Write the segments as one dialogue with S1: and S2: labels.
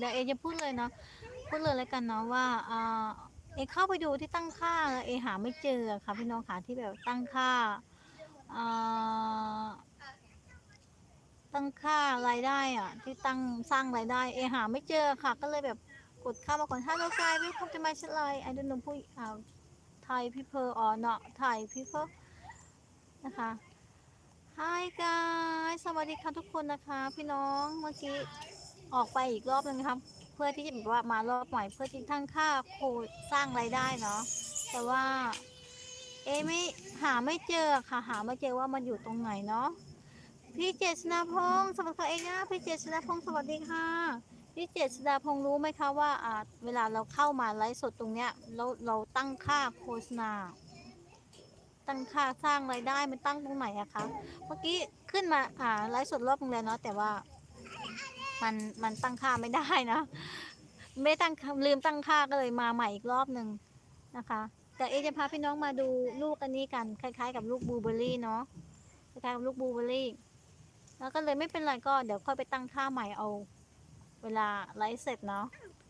S1: ดี๋ยวเอจะพูดเลยเนาะพูดเลยแล้วกันเนาะว่าเอเข้าไปดูที่ตั้งค่าแล้วเอหาไม่เจอค่ะพี่น้องค่ะที่แบบตั้งค่าตั้งค่ารายได้อะที่ตั้งสร้างรายได้เอหาไม่เจอค่ะ ก็เลยแบบกดเข้ามาก่อน Hello guys welcome to my channel I don't know ผู้อ่า Thai people or not Thai people นะคะ Hi guys สวัสดีค่ะทุกคนนะคะ พี่น้องเมื่อกี้ ออกไปอีกรอบนึงครับ เพื่อที่จะแบบว่ามารอบใหม่เพื่อที่ทั้งค่าโคสร้างรายได้เนาะแต่ว่า เอไม่หาไม่เจอค่ะ หาไม่เจอว่ามันอยู่ตรงไหนเนาะพี่เจษนาพงศ์สวัสดีค่ะเองนะพี่เจษนาพงศ์สวัสดีค่ะพี่เจษดาพงศ์รู้ไหมคะว่าอ่าเวลาเราเข้ามาไลฟ์สดตรงเนี้ยเราเราตั้งค่าโฆษณา ตั้งค่าสร้างรายได้มันตั้งตรงไหนอะคะเมื่อกี้ขึ้นมาอ่าไลฟ์สดรอบนึงเลยเนาะแต่ว่า มันมันตั้งค่าไม่ได้นะไม่ได้ตั้งลืมตั้งค่าก็เลยมาใหม่อีกรอบหนึ่งนะคะ แต่เอจะพาพี่น้องมาดูลูกอันนี้กัน คล้าย ๆ กับลูกบลูเบอร์รี่เนาะคล้ายๆกับลูกบลูเบอร์รี่ แล้วก็เลยไม่เป็นไรก็เดี๋ยวค่อยไปตั้งค่าใหม่เอา เวลาไลฟ์เสร็จเนาะ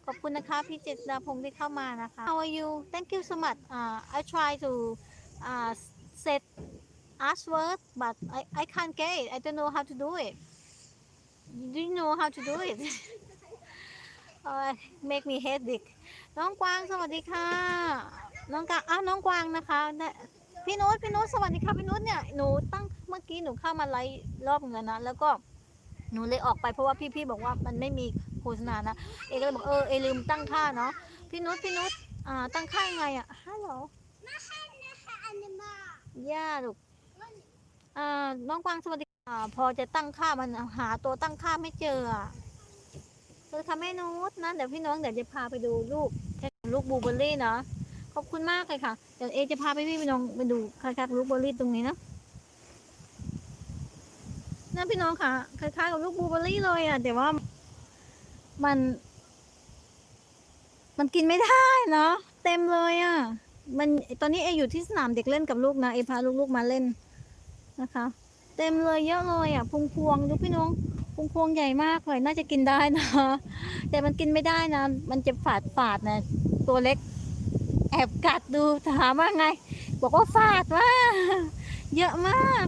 S1: ขอบคุณนะคะพี่เจษดาพงศ์ที่เข้ามานะคะ How are you Thank you so much uh, I try to uh, set ask word but I, I can't get it I don't know how to do it Do you know how to do it uh, make me headache น้องกวางสวัสดีค่ะ น้องกวางอ้าวน้องกวางนะคะเนี่ยพี่นุชพี่นุชสวัสดีค่ะพี่นุชเนี่ยหนูตั้งเมื่อกี้หนูเข้ามาไลฟ์รอบนึงแล้วนะแล้วก็หนูเลยออกไปเพราะว่าพี่ๆบอกว่ามันไม่มีโฆษณานะเอก็เลยบอกเออเอลืมตั้งค่าเนาะพี่นุชพี่นุชอ่าตั้งค่ายังไงอะฮัลโหลย่าลูกอ่าน้องกวางสวัสดี อ่าพอจะตั้งค่ามันหาตัวตั้งค่าไม่เจอคือทำให้นุชนะเดี๋ยวพี่น้องเดี๋ยวจะพาไปดูลูกแค่ลูกบลูเบอร์รี่เนาะขอบคุณมากเลยค่ะเดี๋ยวเอจะพาไปพี่พี่น้องไปดูคล้ายๆลูกบลูเบอร์รี่ตรงนี้นะนะพี่น้องค่ะคล้ายๆกับลูกบลูเบอร์รี่เลยอะแต่ว่ามัน มันกินไม่ได้เนาะเต็มเลยอะ มันตอนนี้เออยู่ที่สนามเด็กเล่นกับลูกนะเอพาลูกๆมาเล่นนะคะ เต็มเลยเยอะเลยอะพุงพวงดูพี่น้องพุงพวงใหญ่มากเลยน่าจะกินได้นะ แต่มันกินไม่ได้นะ มันจะฝาดฝาดนะ ตัวเล็ก แอบกัดดูถามว่าไง บอกว่าฝาดว่ากเยอะมาก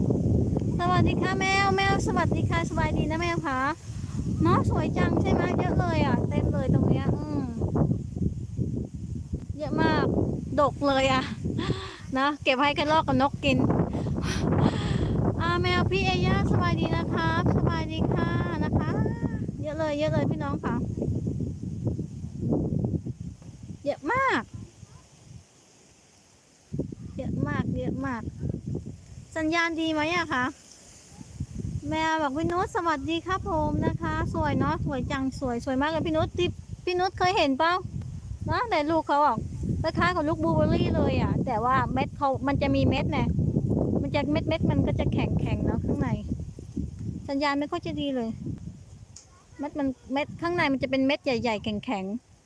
S1: สวัสดีค่ะแมวแมวสวัสดีค่ะสบายดีนะแมวคะเนาะสวยจังใช่ไหมเยอะเลยอะ เต็มเลยตรงเนี้ยอืมเยอะมาก ดกเลยอะนะเก็บให้กันลอกกับนกกิน พี่เอย่าสบายดีนะครับสบายดีค่ะนะคะ เยอะเลยเยอะเลยพี่น้องค่ะ เยอะมาก เยอะมากเยอะมาก สัญญาณดีไหมอะคะแมวบอกพี่นุชสวัสดีครับผมนะคะ สวยเนาะสวยจังสวยสวยมากเลยพี่นุชที่พี่นุชเคยเห็นเปล่านะแต่ลูกเขาอะคล้ายๆกับลูกบลูเบอร์รี่เลยอะแต่ว่าเม็ดเขามันจะมีเม็ดเนี่ย มันจะเม็ดเม็ดมันก็จะแข็งแข็งเนาะข้างใน สัญญาณไม่ค่อยจะดีเลย เม็ดมันเม็ดข้างในมันจะเป็นเม็ดใหญ่ๆแข็ง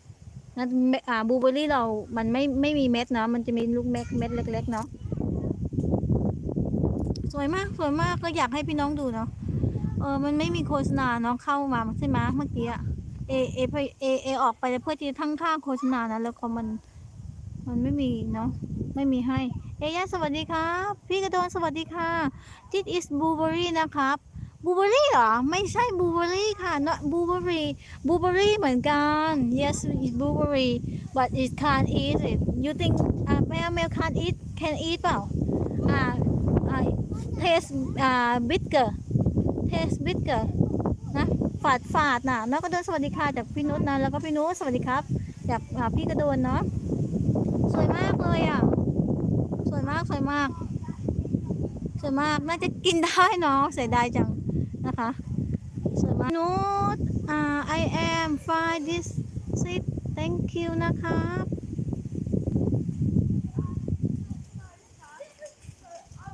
S1: ๆนะเม็ดอ่าบลูเบอรี่เรา มันไม่ไม่มีเม็ดเนาะ มันจะมีลูกเม็ดเม็ดเล็ก ๆ เนาะ สวยมากสวยมากก็อยากให้พี่น้องดูเนาะ เออ มันไม่มีโฆษณาเนาะเข้ามาใช่ไหมเมื่อกี้อะเอเอเอเอออกไปเพื่อที่ทั้งค่าโฆษณานะแล้วก็มัน มันไม่มีเนาะ ไม่มีให้ เอยาสวัสดีครับ พี่กระโดนสวัสดีค่ะ this is blueberry นะครับ blueberry เหรอ ไม่ใช่ blueberry ค่ะ not blueberry blueberry เหมือนกัน yes it's blueberry but it can't eat it you think อ่าแมวแมว can't eat can eat เปล่าอ่าอ่า taste อ่า bitter taste bitter นะฝาดฝาดนะน้องกระโดนสวัสดีค่ะจากพี่นุชนะแล้วก็พี่นุชสวัสดีครับจากพี่กระโดนเนาะสวยมากเลยอะ สวยมากสวยมาก สวยมากน่าจะกินได้เนาะเสียดายจังนะคะสวยมากนุชอ่า I am fine this sit thank you นะครับ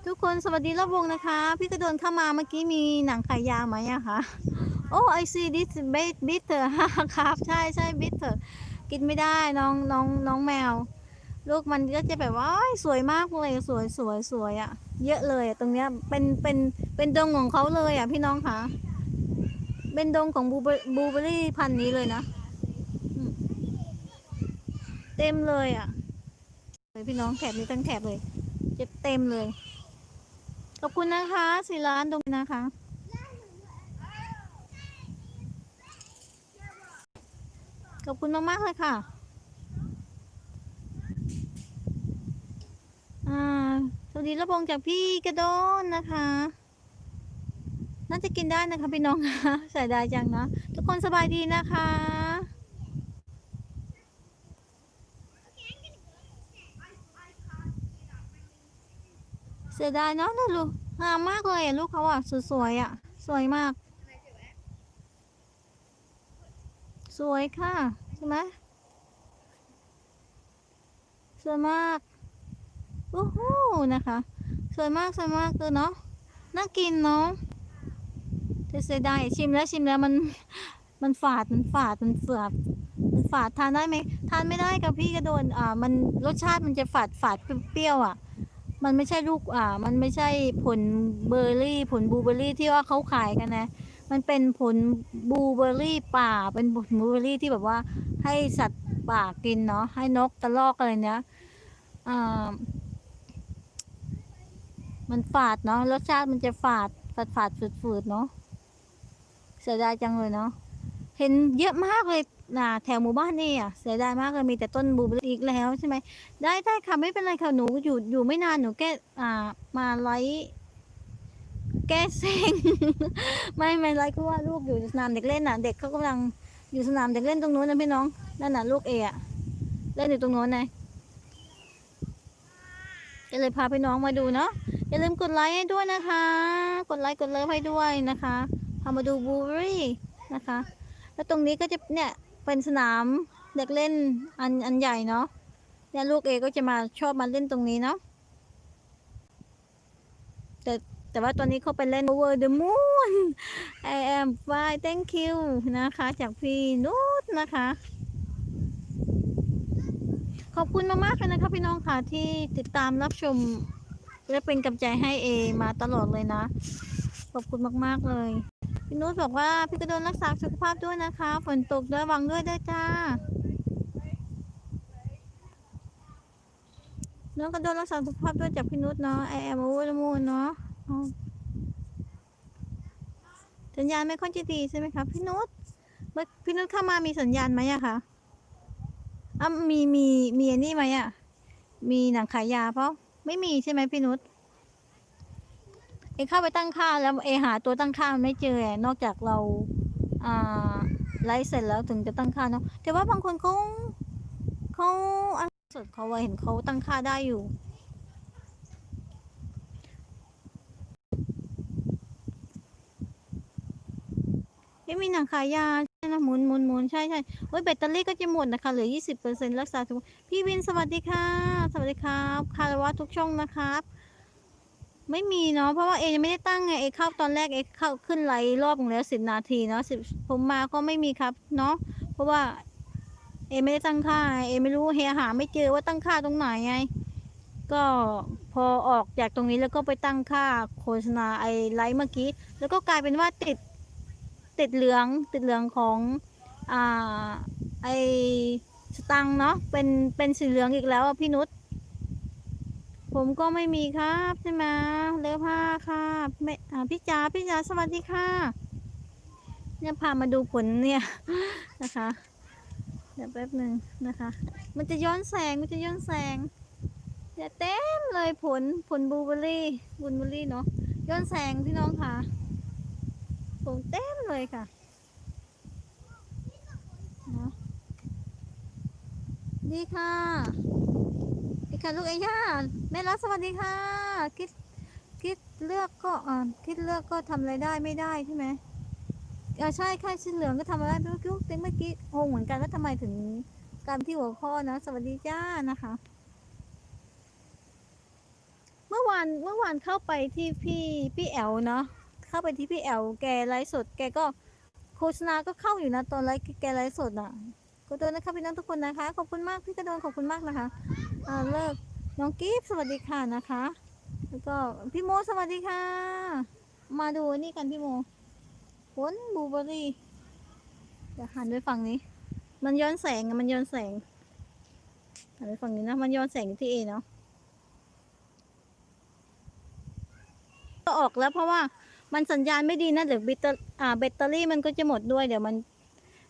S1: ทุกคนสวัสดีรอบวงนะคะ พี่กระโดนเข้ามาเมื่อกี้มีหนังไข่ยาไหมอะคะโอ้ I see this bit bitter ครับ ใช่ใช่ bitter กินไม่ได้น้องน้องน้องแมว ลูกมันก็จะแบบว่าสวยมากเลยสวยสวยสวยอะเยอะเลยตรงเนี้ยเป็นเป็นเป็นดงของเขาเลยอะพี่น้องคะเป็นดงของบลูเบอร์รี่พันธุ์นี้เลยนะเต็มเลยอะเลยพี่น้องแถบนี้ทั้งแถบเลยเจ็บเต็มเลยขอบคุณนะคะสีร้านตรงนี้นะคะขอบคุณมากๆเลยค่ะ อ่า สวัส ดีระบงจากพี่กระโดนนะคะ น่าจะกินได้นะคะพี่น้องคะสียดายจังนะทุกคนสบายดีนะคะ เสียดายเนาะนะลูกงามมากเลยลูกเขาอะสวยๆอะ สวยมาก สวยค่ะ ใช่ไหมสวยมาก อ้โหนะคะ สวยมากสวยมากเลยเนาะน่ากินเนาะแต่เสียดายชิมแล้วชิมแล้วมันมันฝาดมันฝาดมันเฟือบมันฝาดทานได้ไหมทานไม่ได้กับพี่กระโดนอ่ามันรสชาติมันจะฝาดฝาดเปรี้ยวอะ มันไม่ใช่ลูกอ่า มันไม่ใช่ผลเบอร์รี่ ผลบลูเบอร์รี่ที่ว่าเขาขายกันนะ มันเป็นผลบลูเบอร์รี่ป่าเป็นผลบลูเบอร์รี่ที่แบบว่าให้สัตว์ป่ากินเนาะให้นกกระรอกอะไรเนี้ยอ่า มันฝาดเนาะรสชาติมันจะฝาดฝาดฝาดฝืดฝืดๆเนาะเสียดายจังเลยเนาะเห็นเยอะมากเลยนะแถวหมู่บ้านนี่อะเสียดายมากเลยมีแต่ต้นบูเบอรี่อีกแล้วใช่ไหมได้ได้ค่ะไม่เป็นไรค่ะหนูอยู่อยู่ไม่นานหนูแก้อ่ามาไลฟ์แก้เซ็ง ไม่ไม่ไรก็ว่าลูกอยู่สนามเด็กเล่นน่ะ เด็กเขากำลังอยู่สนามเด็กเล่นตรงนู้นนะพี่น้องนั่นน่ะลูกเออะเล่นอยู่ตรงนู้นนะก็เลยพาพี่น้องมาดูเนาะ อย่าลืมกดไลค์ให้ด้วยนะคะ กดไลค์กดเลิฟให้ด้วยนะคะพามาดูบูร์รี่นะคะ แล้วตรงนี้ก็จะเนี่ยเป็นสนามเด็กเล่นอันอันใหญ่เนาะเนี่ยลูกเอก็จะมาชอบมาเล่นตรงนี้เนาะแต่แต่ว่าตอนนี้เขาไปเล่น over the moon I am fine thank you นะคะ จากพี่นุชนะคะ ขอบคุณมากๆเลยนะคะพี่น้องค่ะที่ติดตามรับชม และเป็นกำลังใจให้เอมาตลอดเลยนะ ขอบคุณมากๆเลยพี่นุชบอกว่าพี่กระโดนรักษาสุขภาพด้วยนะคะฝนตกด้วยระวังด้วยด้วยจ้าน้องกระโดนรักษาสุขภาพด้วยจากพี่นุชเนาะ I am over the moon เนาะสัญญาณไม่ค่อยจะดีใช่ไหมคะพี่นุชเมื่อพี่นุชเข้ามามีสัญญาณไหมอะคะอะมีมีมีอันนี้ไหมอะมีหนังขายยาเพราะ ไม่มีใช่ไหมพี่นุชเอเข้าไปตั้งค่าแล้วเอหาตัวตั้งค่าไม่เจอนอกจากเราอ่าไลฟ์เสร็จแล้วถึงจะตั้งค่าเนาะแต่ว่าบางคนเขาเขาอะไรสดเขาเห็นเขาตั้งค่าได้อยู่ ไม่มีหนังขายยาใช่นะหมุนหมุนหมุนใช่ใช่โอ้ยแบตเตอรี่ก็จะหมดนะคะ เหลือ 20%รักษาทุกพี่วินสวัสดีค่ะ สวัสดีครับคารวะทุกช่องนะครับ ไม่มีเนาะเพราะว่าเอยังไม่ได้ตั้งไงเอเข้าตอนแรกเอเข้าขึ้นไลฟ์รอบหนึงแล้วสิบนาทีเนาะสิบผมมาก็ไม่มีครับเนาะเพราะว่า เอไม่ได้ตั้งค่าเอไม่รู้เฮหาไม่เจอว่าตั้งค่าตรงไหนไงก็พอออกจากตรงนี้แล้วก็ไปตั้งค่าโฆษณาไอไลฟ์เมื่อกี้ แล้วก็กลายเป็นว่าติด ติดเหลืองติดเหลืองของอ่าไอสตังเนาะเป็นเป็นสีเหลืองอีกแล้วพี่นุชผมก็ไม่มีครับใช่ไหมเลือผ้าค่ะไม่พี่จ๋าพี่จ๋าสวัสดีค่ะ เนี่ยพามาดูผลเนี่ยนะคะเดี๋ยวแป๊บหนึ่งนะคะ มันจะย้อนแสงมันจะย้อนแสงเนี่ยเต็มเลยผลผลบลูเบอร์รี่บลูเบอร์รี่เนาะย้อนแสงพี่น้องค่ะ งเต็มเลยค่ะนะดีค่ะดีค่ะลูกเอย่าแม่รักสวัสดีค่ะ คิดคิดเลือกก็อ่าคิดเลือกก็ทำอะไรได้ไม่ได้ใช่ไหมเออใช่ค่ะสีเหลืองก็ทำอะไรไม่รู้เมื่อกี้งงเหมือนกันว่าทำไมถึงการที่หัวข้อนะ สวัสดีจ้านะคะ เมื่อวานเมื่อวานเข้าไปที่พี่พี่แอลเนาะ เข้าไปที่พี่แอลแกไลฟ์สด แกก็โฆษณาก็เข้าอยู่นะตอนไลฟ์แกไลฟ์สดอะก็โดนนะคะพี่น้องทุกคนนะคะ ขอบคุณมากพี่กระโดนขอบคุณมากนะคะอ่าเลิกน้องกิฟสวัสดีค่ะนะคะ แล้วก็พี่โมสวัสดีค่ะ มาดูนี่กันพี่โมผลบูเบอรี่เดี๋ยวหันไปฝั่งนี้ มันย้อนแสงมันย้อนแสงหันไปฝั่งนี้นะ มันย้อนแสงที่เอเนาะก็ออกแล้วเพราะว่า มันสัญญาณไม่ดีนะเดี๋ยวแบตเตอรี่าแบตเตอรี่มันก็จะหมดด้วยเดี๋ยวมัน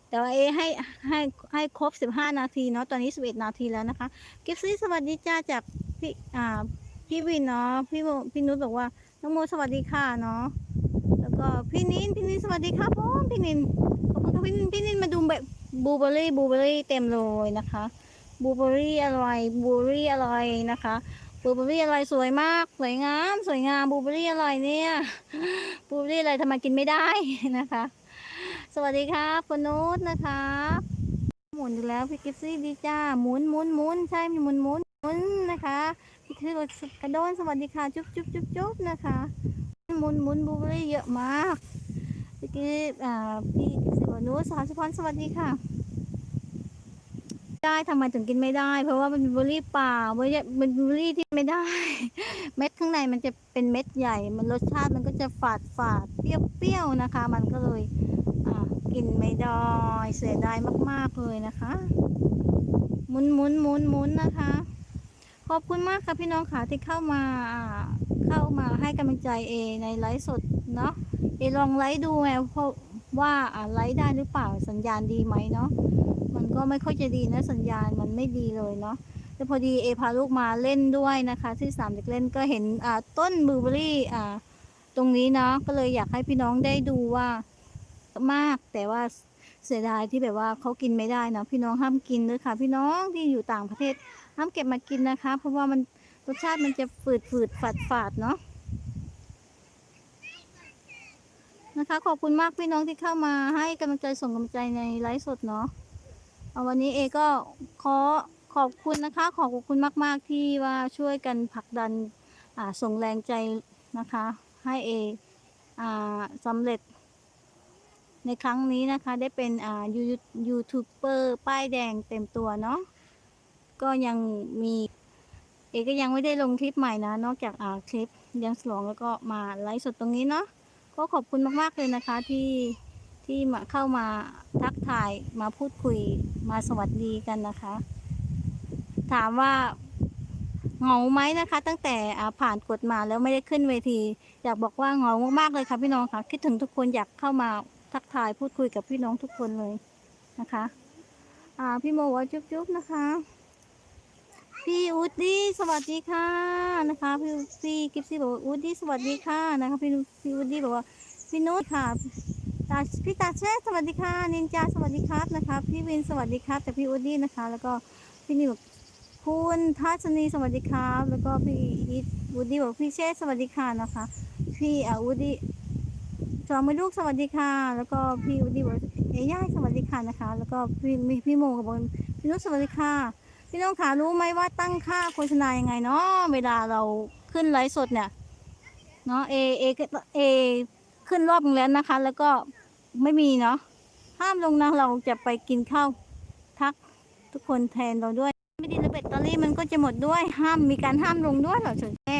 S1: เดี๋ยวเอให้ให้ให้ครบสิบห้านาทีเนาะตอนนี้สิบเอ็ดนาทีแล้วนะคะ กิฟซี่สวัสดีจ้าจากพี่อ่าพี่วินเนาะพี่พี่นุชบอกว่าน้องโมสวัสดีค่ะเนาะแล้วก็พี่นินพี่นินสวัสดีครับผมพี่นินขอบคุณค่ะพี่นินพี่นินมาดูแบบบูเบอรี่บูเบอรี่เต็มเลยนะคะบูเบอรี่อร่อยบูเบอรี่อร่อยนะคะ บูเบอรี่อร่อยสวยมาก สวยงาม สวยงามบูเบอรี่อร่อยเนี่ยบูเบอรี่อะไรทำไมกินไม่ได้นะคะ สวัสดีครับคุณนุชนะคะหมุนอยู่แล้วพี่กิฟซี่ดีจ้าหมุนหมุนหมุนใช่หมุนหมุนหมุนนะคะพี่คือกระโดนสวัสดีค่ะจุ๊บจุ๊บจุ๊บจุ๊บนะคะหมุนหมุนบูเบอรี่เยอะมากพี่กิฟอ่าพี่กิฟซี่วนุชสาวสุพรสวัสดีค่ะ ได้ทำไมถึงกินไม่ได้ เพราะว่ามันเป็นบลูเบอร์รี่เปล่าไม่ใช่เป็นบลูเบอร์รี่ที่ไม่ได้ เม็ดข้างในมันจะเป็นเม็ดใหญ่ มันรสชาติมันก็จะฝาดฝาดเปรี้ยวๆนะคะ มันก็เลยอ่ากินไม่ได้เสียดายมาก ๆเลยนะคะหมุนหมุนหมุนหมุนนะคะ ขอบคุณมากค่ะพี่น้องค่ะที่เข้ามาเข้ามาให้กำลังใจเอในไลฟ์สดเนาะเอลองไลฟ์ดูไงเพราะว่าไลฟ์ได้หรือเปล่าสัญญาณดีไหมเนาะ ก็ไม่ค่อยจะดีนะสัญญาณมันไม่ดีเลยเนาะแต่พอดีเอพาลูกมาเล่นด้วยนะคะที่สามเด็กเล่นก็เห็นอ่าต้นบลูเบอรี่อ่าตรงนี้เนาะก็เลยอยากให้พี่น้องได้ดูว่ามากแต่ว่าเสียดายที่แบบว่าเขากินไม่ได้นะพี่น้องห้ามกินด้วยค่ะ พี่น้องที่อยู่ต่างประเทศห้ามเก็บมากินนะคะ เพราะว่ามันรสชาติมันจะฝืดฝืดฝาดฝาดเนาะนะคะ ขอบคุณมากพี่น้องที่เข้ามาให้กำลังใจส่งกำลังใจในไลฟ์สดเนาะ วันนี้เอก็ขอขอบคุณนะคะ ขอบคุณมาก ๆ ที่ว่าช่วยกันผลักดันส่งแรงใจนะคะ ให้เออสำเร็จ ในครั้งนี้นะคะ ได้เป็นยูยูทูบเบอร์ป้ายแดงเต็มตัวเนาะก็ยังมีเอก็ยังไม่ได้ลงคลิปใหม่นะ นอกจากอ่าคลิปเลี้ยงฉลองแล้วก็มาไลฟ์สดตรงนี้เนาะก็ขอบคุณมาก ๆ เลยนะคะที่ ที่มาเข้ามาทักทายมาพูดคุยมาสวัสดีกันนะคะ ถามว่าเหงาไหมนะคะ ตั้งแต่ผ่านกฎมาแล้วไม่ได้ขึ้นเวที อยากบอกว่าเหงามากๆเลยค่ะพี่น้องค่ะ คิดถึงทุกคนอยากเข้ามาทักทายพูดคุยกับพี่น้องทุกคนเลยนะคะอ่าพี่โมว่าจุ๊บๆนะคะ พี่อูดดี้สวัสดีค่ะนะคะ พี่พี่กิฟซี่บอกว่าอูดดี้สวัสดีค่ะนะคะ พี่พี่อูดดี้บอกว่าพี่นุชค่ะ ตาพี่ตาเชสวัสดีค่ะนินจาสวัสดีครับนะคะพี่วินสวัสดีครับจากพี่อูดดี้นะคะ แล้วก็พี่นิวคุณทัศนีสวัสดีครับ แล้วก็พี่อีทอูดดี้บอกพี่เช่สวัสดีค่ะนะคะ พี่อาอูดดี้จอมือลูกสวัสดีค่ะ แล้วก็พี่อูดดี้บอกเอ้ย่าสวัสดีค่ะนะคะ แล้วก็พี่มีพี่โมก็บอกพี่นุชสวัสดีค่ะ พี่น้องขารู้ไหมว่าตั้งค่าโฆษณายังไงเนาะเวลาเราขึ้นไลฟ์สดเนี่ยเนาะเอเอเอ ขึ้นรอบนึงแล้วนะคะ แล้วก็ไม่มีเนาะห้ามลงนะเราจะไปกินข้าวทักทุกคนแทนเราด้วย ไม่ดีแล้วแบตเตอรี่มันก็จะหมดด้วยห้ามมีการห้ามลงด้วยเหรอเฉยแม่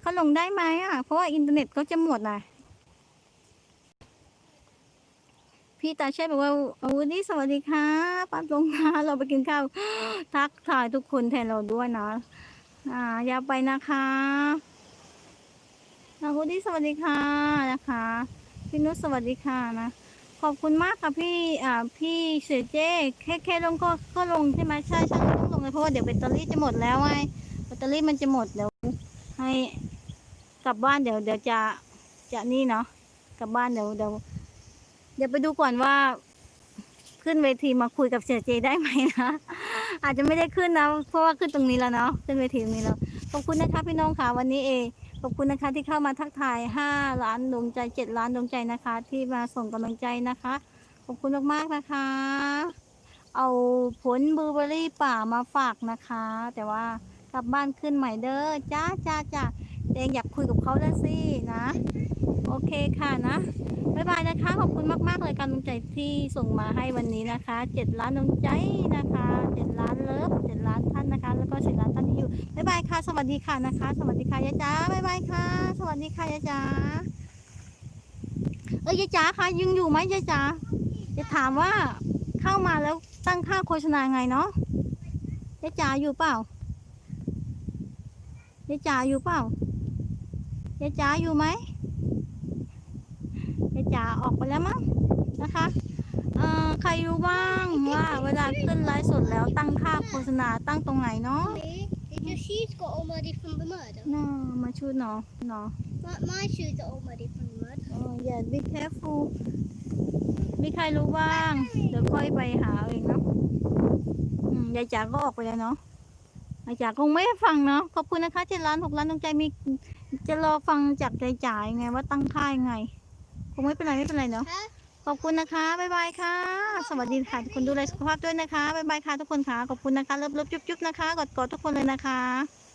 S1: เขาลงได้ไหมอะ เพราะว่าอินเทอร์เน็ตก็จะหมดนะพี่ตาเช่บอกว่าอาวันนี้สวัสดีค่ะป้าลงมาเราไปกินข้าวทักทายทุกคนแทนเราด้วยนะอ่าอย่าไปนะคะ นาวุฒิสวัสดีค่ะนะคะพี่นุชสวัสดีค่ะนะขอบคุณมากค่ะพี่อ่าพี่เสือเจ้แค่แค่ลงก็ก็ลงใช่ไหมใช่ใช่ต้องลงเลยเพราะว่าเดี๋ยวแบตเตอรี่จะหมดแล้วไงแบตเตอรี่มันจะหมดเดี๋ยวให้กลับบ้านเดี๋ยวเดี๋ยวจะจะนี่เนาะกลับบ้านเดี๋ยวเดี๋ยวเดี๋ยวไปดูก่อนว่า ขึ้นเวทีมาคุยกับเสือเจได้ไหมนะอาจจะไม่ได้ขึ้นนะเพราะว่าขึ้นตรงนี้แล้วเนาะขึ้นเวทีตรงนี้แล้วขอบคุณนะคะพี่น้องค่ะวันนี้เอ ขอบคุณนะคะที่เข้ามาทักทาย 5 ล้านดวงใจ 7 ล้านดวงใจนะคะ ที่มาส่งกำลังใจนะคะ ขอบคุณมากๆนะคะ เอาผลบลูเบอร์รี่ป่ามาฝากนะคะ แต่ว่ากลับบ้านขึ้นใหม่เด้อจ้าจ้าจ้าเองอยากคุยกับเขาแล้วสินะ โอเคค่ะนะบ๊ายบายนะคะ ขอบคุณมาก ๆ เลยการดวงใจที่ส่งมาให้วันนี้นะคะ7ล้านดวงใจนะคะ7ล้านเลิฟ7ล้านท่านนะคะ แล้วก็10ล้านท่านที่อยู่บ๊ายบายค่ะ สวัสดีค่ะนะคะ สวัสดีค่ะยายจ๋าบ๊ายบายค่ะ สวัสดีค่ะยายจ๋าเอ้ยยายจ๋าคะยังอยู่ไหมยายจ๋าจะถามว่าเข้ามาแล้วตั้งค่าโฆษณาไงเนาะยายจ๋าอยู่เปล่ายายจ๋าอยู่เปล่ายายจ๋าอยู่ไหม จ๋าออกไปแล้วมั้งนะคะเอ่อใครรู้บ้างว่าเวลาขึ้นไลฟ์สดแล้วตั้งค่าโฆษณาตั้งตรงไหนเนาะ
S2: Mommy, did your shoes got all muddy from the mud?
S1: เนาะมาชูเนาะเนาะ
S2: My, my shoes are all muddy from the mud.
S1: อ๋ออย่า be careful มีใครรู้บ้าง เดี๋ยวค่อยไปหาเองเนาะอืมยายจ๋าก็ออกไปแล้วเนาะยายจ๋าคงไม่ให้ฟังเนาะ ขอบคุณนะคะเจ็ดล้านหกล้านดวงใจมีจะรอฟังจากยายจ๋ายังไงว่าตั้งค่ายังไง คงไม่เป็นไรไม่เป็นไรเนาะขอบคุณนะคะบ๊ายบายค่ะ สวัสดีค่ะทุกคนดูแลสุขภาพด้วยนะคะบ๊ายบายค่ะทุกคนค่ะขอบคุณนะคะเลิฟๆจุ๊บๆนะคะกอดๆทุกคนเลยนะคะ